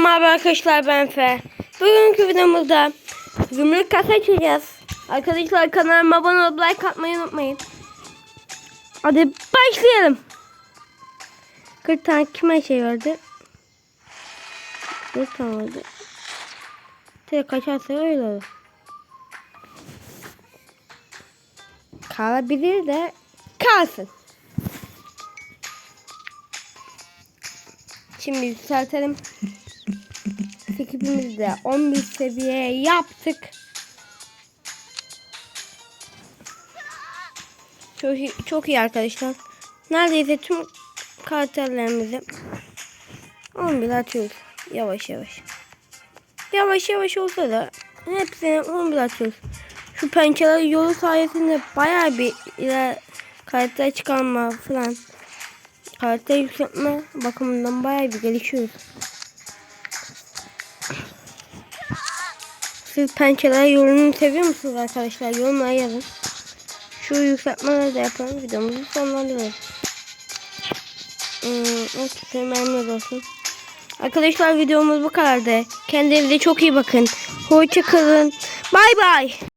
merhaba arkadaşlar ben Fe. Bugünkü videomuzda gümrük kasa açacağız. Arkadaşlar kanalıma abone olup like atmayı unutmayın. Hadi başlayalım. 40 tane kime şey verdi? 4 tane vardı. Tek kaçarsa öyle olur. Kalabilir de kalsın. Şimdi yükseltelim. Ekibimizi de 11 seviye yaptık. Çok iyi, çok iyi arkadaşlar. Neredeyse tüm karakterlerimizi 11 atıyoruz. Yavaş yavaş. Yavaş yavaş olsa da hepsini 11 atıyoruz. Şu pençeler yolu sayesinde bayağı bir iler karakter çıkarma falan karakter yükseltme bakımından bayağı bir gelişiyoruz. Siz pençeler yolunu seviyor musunuz arkadaşlar? Yorumlara yazın. Şu yükseltmeleri de yapalım. Videomuzu sonlandıralım. Hmm, memnun olsun. Arkadaşlar videomuz bu kadardı. Kendinize çok iyi bakın. Hoşça kalın. Bay bay.